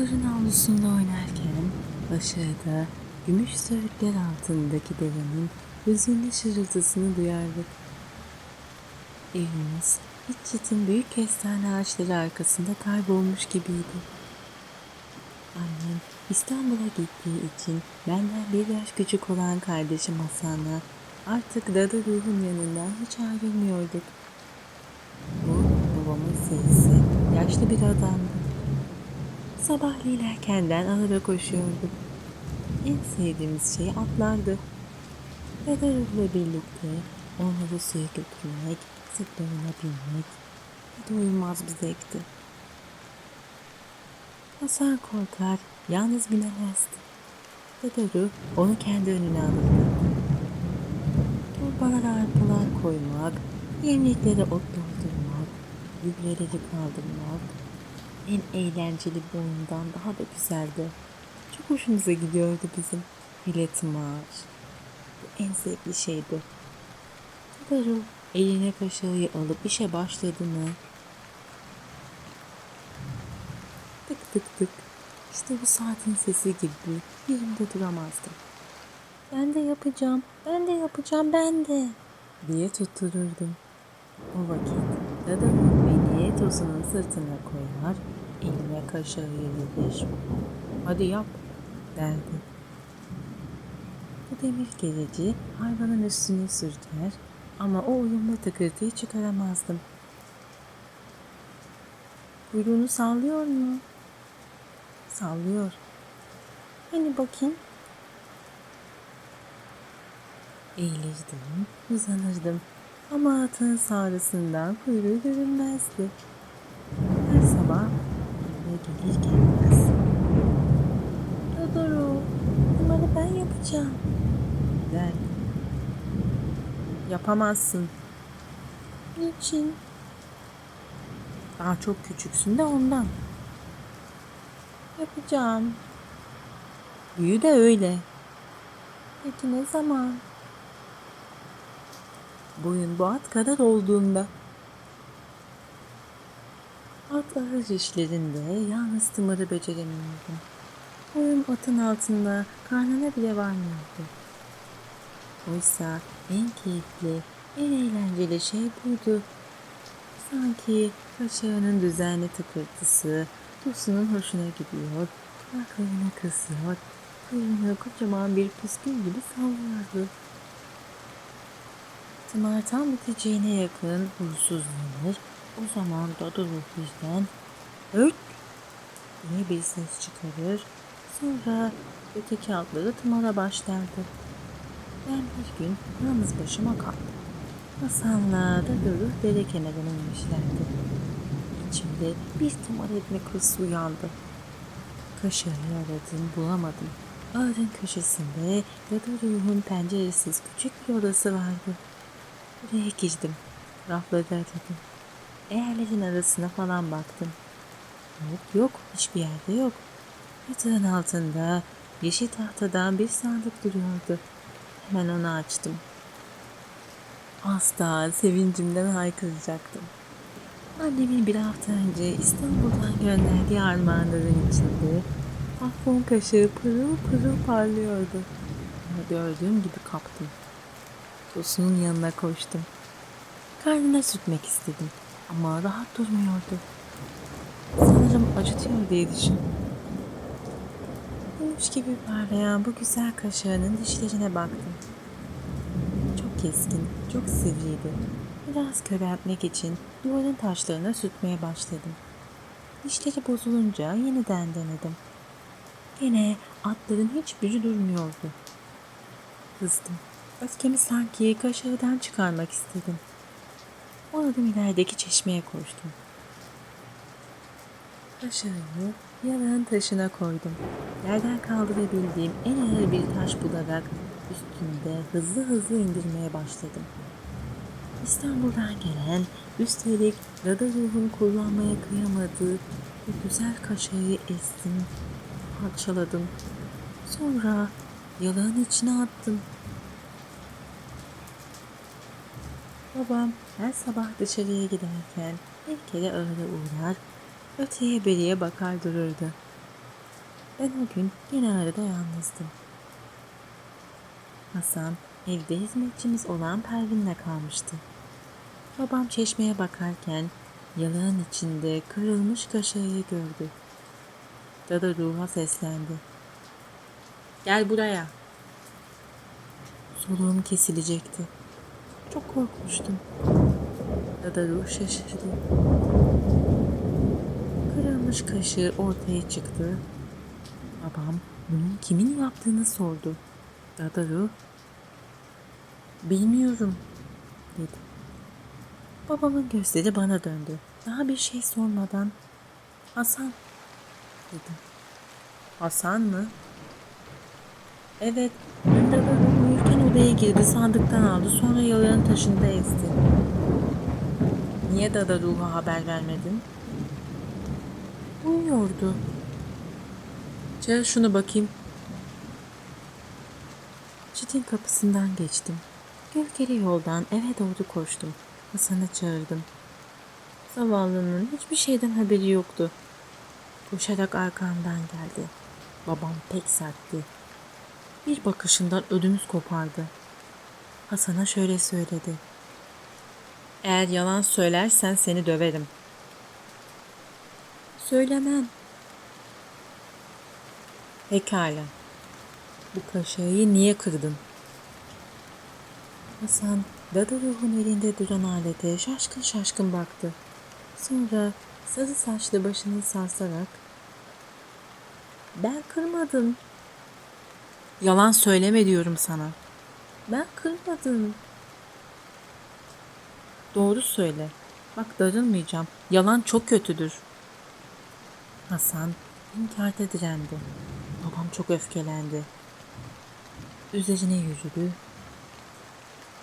Ahırın avlusunda oynarken aşağıda gümüş söğütler altındaki devenin hüzünlü şırıltısını duyardık. Evimiz hiç çitin büyük kestane ağaçları arkasında kaybolmuş gibiydi. Annem İstanbul'a gittiği için benden bir yaş küçük olan kardeşim Hasan'la artık dada ruhun yanından hiç ayrılmıyorduk. Bu babamın seyisi yaşlı bir adamdı. Sabahleyin erkenden ahıra koşuyorduk. En sevdiğimiz şey atlardı. Dadaruhla birlikte onları suya götürmek, sırtlarına binmek doyulmaz bir zevkti. Hasan korkar, yalnız binemezdi. Dadaru onu kendi önüne alırdı. Torbalara arpalar koymak, yemliklere ot doldurmak, gübreleri kaldırmak en eğlenceli bir oyundan daha da güzeldi. Çok hoşumuza gidiyordu bizim. Hele tımar. Bu en zevkli şeydi. Dadaru eline kaşığı alıp işe başladı mı? Tık tık tık. İşte bu saatin sesi gibi yerimde duramazdım. Ben de yapacağım, ben de yapacağım, ben de diye tuttururdum. O vakit dadamın beni tozunun sırtına koyar, elime kaşığı verir. Hadi yap derdi. Bu demir geleci hayvanın üstüne sürter ama o uyumlu tıkırtıyı çıkaramazdım. Kuyruğunu sallıyor mu? Sallıyor. Hani bakayım. Eğilirdim, uzanırdım. Ama atın sağrısından kuyruğu görünmezdi. Gelir gelmez. Dodoro, bunları ben yapacağım. Der. Yapamazsın. Niçin? Daha çok küçüksün de ondan. Yapacağım. Büyü de öyle. Peki ne zaman? Boyun bu at kadar olduğunda. At ağır işlerinde yalnız tımarı beceremiyordum. Boyun atın altında karnına bile varmıyordu. Oysa en keyifli, en eğlenceli şey buydu. Sanki kaşağının düzenli tıkırtısı, Tosunun hoşuna gidiyor, kulaklarına kısıyor, kuyruğunu kocaman bir püskül gibi sallıyordu. Tımar tam biteceğine yakın huysuzlanır, o zaman Dodo bizden ''Öt!'' diye bir ses çıkarır, sonra öteki atları tımara başlardı. Ben bir gün yalnız başıma kaldım. Hasan'la Dodo dere kenarına inmişlerdi. İçimde bir tımar etme hırsı uyandı. Kaşığı aradım, bulamadım. Ağrın köşesinde Dada Ruh'un penceresiz küçük bir odası vardı. Buraya girdim. Rafları aradım. Eğerlerin arasına falan baktım. Yok yok, hiçbir yerde yok. Yatağın altında yeşil tahtadan bir sandık duruyordu. Hemen onu açtım. Daha sevincimden haykıracaktım. Annemin bir hafta önce İstanbul'dan gönderdiği armağanların içinde afyon kaşığı pırıl pırıl parlıyordu. Ama gördüğüm gibi kaptım. Tosunun yanına koştum. Karnına sürtmek istedim ama rahat durmuyordu. Sanırım acıtıyor diye düşündüm. Gümüş gibi parlayan bu güzel kaşığının dişlerine baktım. Çok keskin, çok sivriydi. Biraz köreltmek için duvarın taşlarına sürtmeye başladım. Dişleri bozulunca yeniden denedim. Gene atların hiçbiri durmuyordu. Kızdım. Öfkemi sanki kaşığıdan çıkarmak istedim. O adım ilerideki çeşmeye koştum. Kaşığı yalağın taşına koydum. Yerden kaldırabildiğim en ağır bir taş bularak üstünde hızlı hızlı indirmeye başladım. İstanbul'dan gelen, üstelik Dada ruhun kullanmaya kıyamadığı bu güzel kaşığı estim, parçaladım. Sonra yalağın içine attım. Babam her sabah dışarıya giderken bir kere ağıra uğrar, öteye beriye bakar dururdu. Ben o gün gene arada yalnızdım. Hasan evde hizmetçimiz olan Pervin'le kalmıştı. Babam çeşmeye bakarken yalağın içinde kırılmış kaşığı gördü. Dada ruha seslendi. Gel buraya. Soluğum kesilecekti. Çok korkmuştum. Dada ruh şaşırdı. Kırılmış kaşığı ortaya çıktı. Babam bunun kimin yaptığını sordu. Dada ruh, bilmiyorum dedi. Babamın gözleri bana döndü. Daha bir şey sormadan Hasan dedim. Hasan mı? Evet. Uyurken odaya girdi. Sandıktan aldı. Sonra yalağın taşında ezdi. Niye Dada Ruh'a haber vermedin? Uyuyordu. Çağır şunu bakayım. Çitin kapısından geçtim. Gölgeli yoldan eve doğru koştum. Hasan'ı çağırdım. Zavallının hiçbir şeyden haberi yoktu. Koşarak arkamdan geldi. Babam pek sertti. Bir bakışından ödümüz kopardı. Hasan'a şöyle söyledi. Eğer yalan söylersen seni döverim. Söylemem. Pekala. Bu kaşayı niye kırdın? Hasan, Dada ruhun elinde duran alete şaşkın şaşkın baktı. Sonra sarı saçlı başını sarsarak ben kırmadım. Yalan söyleme diyorum sana. Ben kırmadım. Doğru söyle. Bak darılmayacağım. Yalan çok kötüdür. Hasan inkarda direndi. Babam çok öfkelendi. Üzerine yürüdü.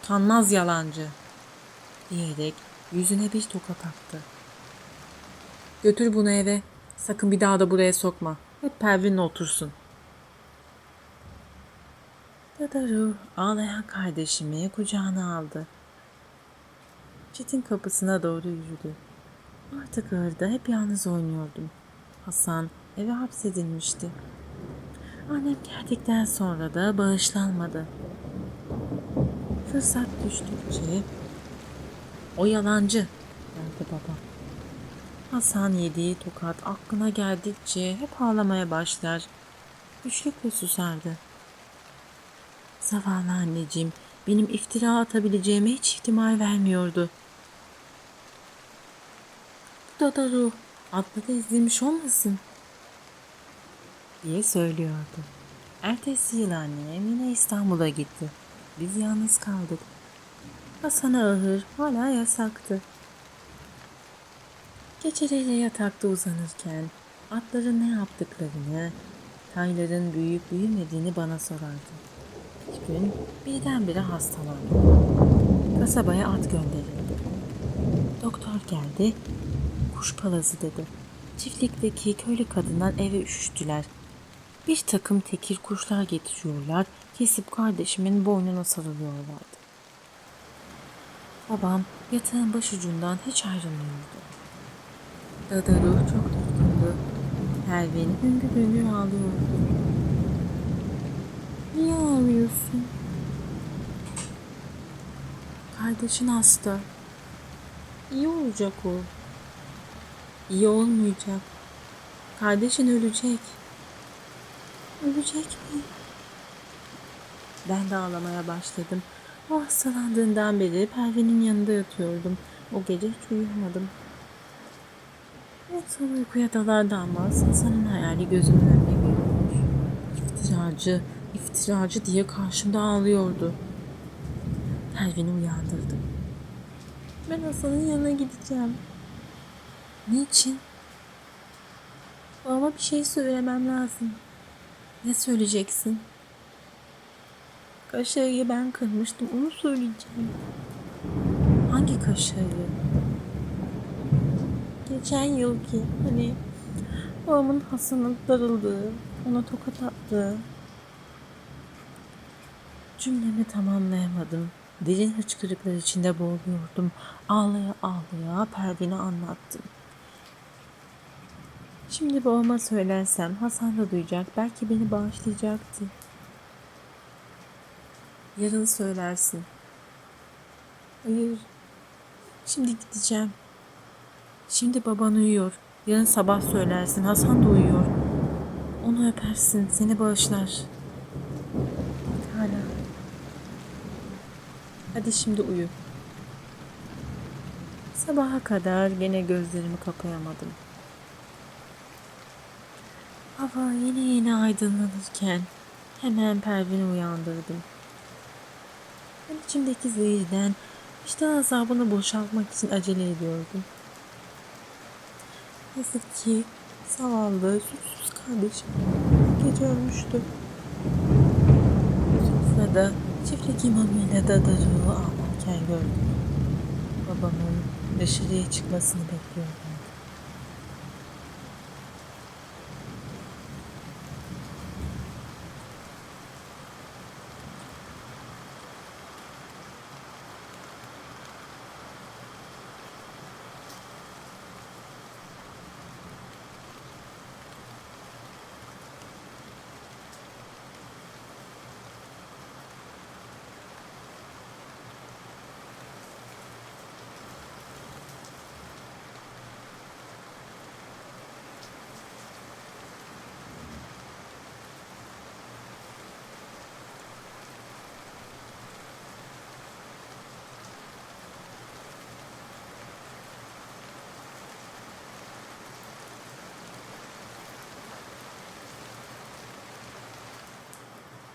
Tanmaz yalancı diyerek yüzüne bir tokat attı. Götür bunu eve. Sakın bir daha da buraya sokma. Hep Pervin'le otursun. Dadaru ağlayan kardeşimi kucağına aldı. Çitin kapısına doğru yürüdü. Artık orada hep yalnız oynuyordum. Hasan eve hapsedilmişti. Annem geldikten sonra da bağışlanmadı. Fırsat düştükçe o yalancı derdi babam. Hasan yediği tokat aklına geldikçe hep ağlamaya başlar. Güçlükle susardı. Zavallı anneciğim benim iftira atabileceğime hiç ihtimal vermiyordu. Dada ruh atla da ezilmiş olmasın diye söylüyordu. Ertesi yıl annem yine İstanbul'a gitti. Biz yalnız kaldık. Hasan'a ahır hala yasaktı. Geceleri yatakta uzanırken atların ne yaptıklarını, tayların büyüyüp büyümediğini bana sorardı. Gün birdenbire hastalandı. Kasabaya at gönderildi. Doktor geldi, kuş palazı dedi. Çiftlikteki köylü kadınlar eve üşüştüler. Bir takım tekir kuşlar getiriyorlar, kesip kardeşimin boynuna sarılıyorlardı. Babam yatağın başucundan hiç ayrılmıyordu. Dada ruh çok tutkundu. Pervin hüngür hüngür ağlıyordu. Niye ağlıyorsun? Kardeşin hasta. İyi olacak o. İyi olmayacak. Kardeşin ölecek. Ölecek mi? Ben de ağlamaya başladım. O hastalandığından beri Pervin'in yanında yatıyordum. O gece hiç uyuyamadım. En son uykuya dalardı ama Hasan'ın hayali gözümün önüne geliyormuş. İftiracı, iftiracı diye karşımda ağlıyordu. Pervin'i uyandırdım. Ben Hasan'ın yanına gideceğim. Niçin? Babama bir şey söylemem lazım. Ne söyleyeceksin? Kaşığı ben kırmıştım. Onu söyleyeceğim. Hangi kaşığı? Geçen yılki hani babamın Hasan'ın darıldığı, ona tokat attığı. Cümlemi tamamlayamadım. Derin hıçkırıklar içinde boğuluyordum. Ağlaya ağlaya Pervin'e anlattım. Şimdi babama söylersem Hasan da duyacak. Belki beni bağışlayacaktı. Yarın söylersin. Hayır. Şimdi gideceğim. Şimdi baban uyuyor. Yarın sabah söylersin. Hasan da uyuyor. Onu öpersin. Seni bağışlar. Hala. Hadi şimdi uyu. Sabaha kadar gene gözlerimi kapayamadım. Hava yeni yeni aydınlanırken hemen Pervin'i uyandırdım. Ben içimdeki zehirden vicdan azabını boşaltmak için acele ediyordum. Yazık ki zavallı, suçsuz kardeşim gece ölmüştü. Sofrada çiftlik imamıyla Dadarı'yı ağlarken gördüm. Babamın dışarıya çıkmasını bekliyordum.